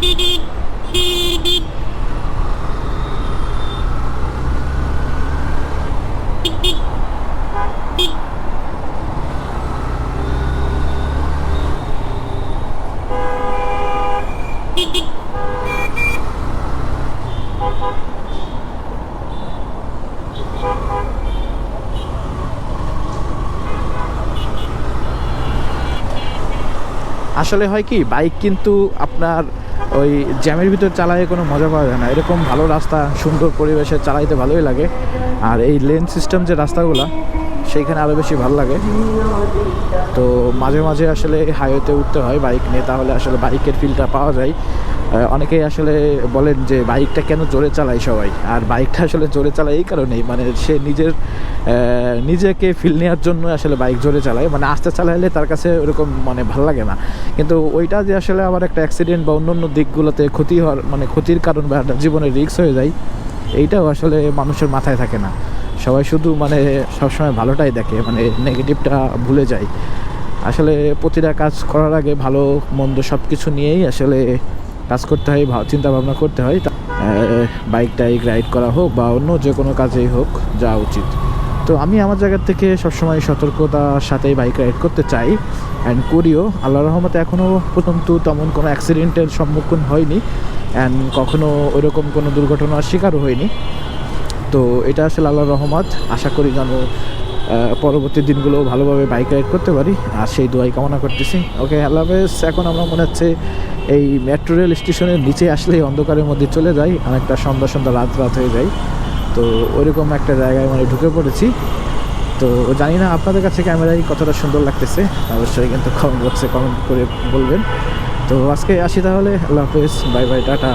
滴滴滴滴 আসলে হয় কি বাইক কিন্তু আপনার ওই জ্যামের ভিতর চালায় কোনো মজা পাওয়া যায় না। এরকম ভালো রাস্তা, সুন্দর পরিবেশে চালাইতে ভালোই লাগে। আর এই লেন সিস্টেম যে রাস্তাগুলো সেইখানে আরও বেশি ভালো লাগে। তো মাঝে মাঝে আসলে হাইওয়েতে উঠতে হয় বাইক নিয়ে, তাহলে আসলে বাইকের ফিলটা পাওয়া যায়। অনেকেই আসলে বলেন যে বাইকটা কেন জোরে চালায় সবাই? আর বাইকটা আসলে জোরে চালায় এই কারণেই মানে সে নিজের নিজেকে ফিল নেওয়ার জন্য আসলে বাইক জোরে চালায়। মানে আস্তে চালাইলে তার কাছে ওরকম মানে ভালো লাগে না। কিন্তু ওইটা যে আসলে আবার একটা অ্যাক্সিডেন্ট বা অন্য অন্য দিকগুলোতে ক্ষতি হওয়ার মানে ক্ষতির কারণ বা জীবনের রিস্ক হয়ে যায় এইটাও আসলে মানুষের মাথায় থাকে না। সবাই শুধু মানে সবসময় ভালোটাই দেখে মানে নেগেটিভটা ভুলে যায়। আসলে প্রতিটা কাজ করার আগে ভালো, মন্দ সব কিছু নিয়েই আসলে কাজ করতে হয় চিন্তা ভাবনা করতে হয়। বাইক টাইক রাইড করা হোক বা অন্য যে কোনো কাজেই হোক, যাওয়া উচিত। তো আমি আমার জায়গার থেকে সবসময় সতর্কতার সাথেই বাইক রাইড করতে চাই অ্যান্ড করিও। আল্লাহ রহমতে এখনও পর্যন্ত তেমন কোনো অ্যাক্সিডেন্টের সম্মুখীন হয়নি অ্যান্ড কখনো ওইরকম কোনো দুর্ঘটনার শিকারও হয়নি। তো এটা আসলে আল্লাহর রহমত। আশা করি যেন পরবর্তী দিনগুলো ভালোভাবে বাইক রাইড করতে পারি। আর সেই দোয়াই কামনা করতেছি। ওকে আল্লাহ এখন আমরা মনে হচ্ছে এই মেট্রো রেল স্টেশনের নিচে আসলেই অন্ধকারের মধ্যে চলে যাই। অনেকটা সন্ধ্যা সন্ধ্যা রাত রাত হয়ে যায়। তো ওইরকম একটা জায়গায় মানে ঢুকে পড়েছি। তো জানি না আপনাদের কাছে ক্যামেরায় কতটা সুন্দর লাগতেছে, অবশ্যই কিন্তু কমেন্ট বক্সে কমেন্ট করে বলবেন। তো আজকে আসি তাহলে, আল্লাহ হাফেজ, বাই বাই, টাটা।